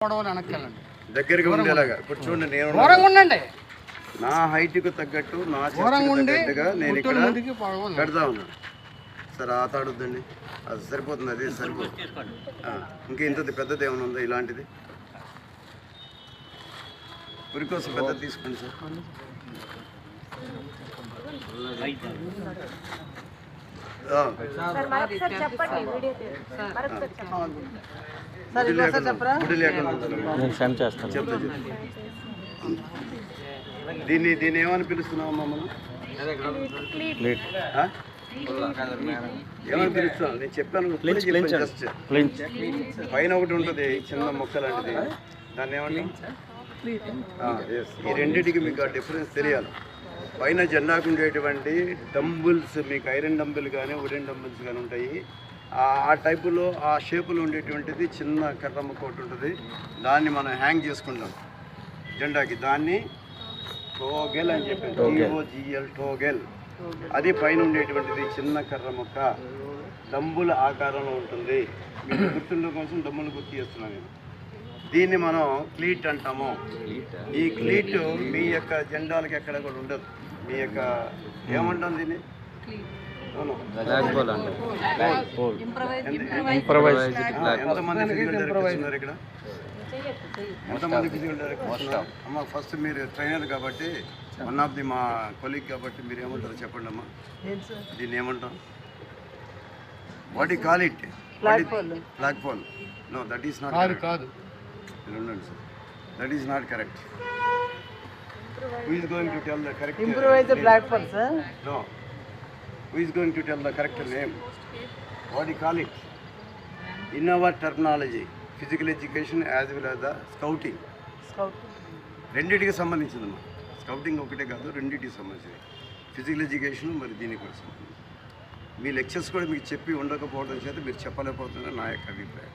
వెనక్కెళ్ళండి. దగ్గరగా ఉండేలాగా. ఇప్పుడు చూడండి నేను దూరంగా ఉండండి. నా height కు తగ్గట్టు నా chest దూరంగా కు ఉండి తగ్గట్టుగా నేను ఇక్కడ ముందుకి పొడవలు పెడతా ఉన్నాను సరే ఆ తాడొద్దండి అది సరిపోతుంది అది సరిపోతుంది ఆ, ఇంకా ఇంతది పెద్దది ఏమైనా ఉందా ఇలాంటిది? ఉరి కోసం పెద్దది తీసుకోండి సార్. నేను సెండ్ చేస్తాను. దీన్ని దీన్ని ఏమని పిలుస్తున్నావు మమ్మల్ని? ఏమని పిలుస్తున్నావు? నేను చెప్పాను పైన ఒకటి ఉంటుంది చిన్న మొక్క లాంటిది. దాన్ని yes. ఈ రెండింటికి మీకు ఆ డిఫరెన్స్ తెలియాలి. పైన జెండాకు ఉండేటువంటి డంబుల్స్ మీకు ఐరన్ డంబుల్ కానీ వుడెన్ డంబుల్స్ కానీ ఉంటాయి. ఆ టైపులో ఆ షేపులో ఉండేటువంటిది చిన్న కర్ర ముక్క ఒకటి ఉంటుంది. దాన్ని మనం హ్యాంగ్ చేసుకుంటాం జెండాకి. దాన్ని టోగెల్ అని చెప్పి టీఓజిఎల్ టోగెల్. అది పైన ఉండేటువంటిది చిన్న కర్ర మొక్క. డంబుల ఆకారంలో ఉంటుంది. మీకు గుర్తుండడం కోసం డంబులు గుర్తు చేస్తున్నాను నేను. దీన్ని మనం క్లీట్ అంటాము. ఈ క్లీట్ మీ యొక్క జెండాలకి ఎక్కడ కూడా ఉండదు. మీ యొక్క ఏమంటాం దీన్ని? ఎంతమంది ఫిజికల్ డైరెక్టర్స్ ఉన్నారు ఇక్కడ? ఎంతమంది ఫిజికల్ డైరెక్టర్స్ అమ్మ ఫస్ట్ మీరు ట్రైనర్ కాబట్టి వన్ ఆఫ్ ది మా కొలీగ్ కాబట్టి మీరు ఏమంటారు చెప్పండి అమ్మా. దీన్ని ఏమంటాం? What we call it flag pole no that is not కాదు. ఉండండి sir. That is not correct who is going to tell the correct the platform, sir. No who is going to tell the correct name what we call it in our terminology physical education as well as the scouting. రెండింటికి సంబంధించిందమ్మా. Scouting ఒకటే కాదు రెండింటికి సంబంధించింది. Physical education మరి దీనికి కూడా సంబంధించింది. మీ లెక్చర్స్ కూడా మీకు చెప్పి ఉండకపోవడం చేత మీరు చెప్పలేకపోతున్నారు నా యొక్క అభిప్రాయం.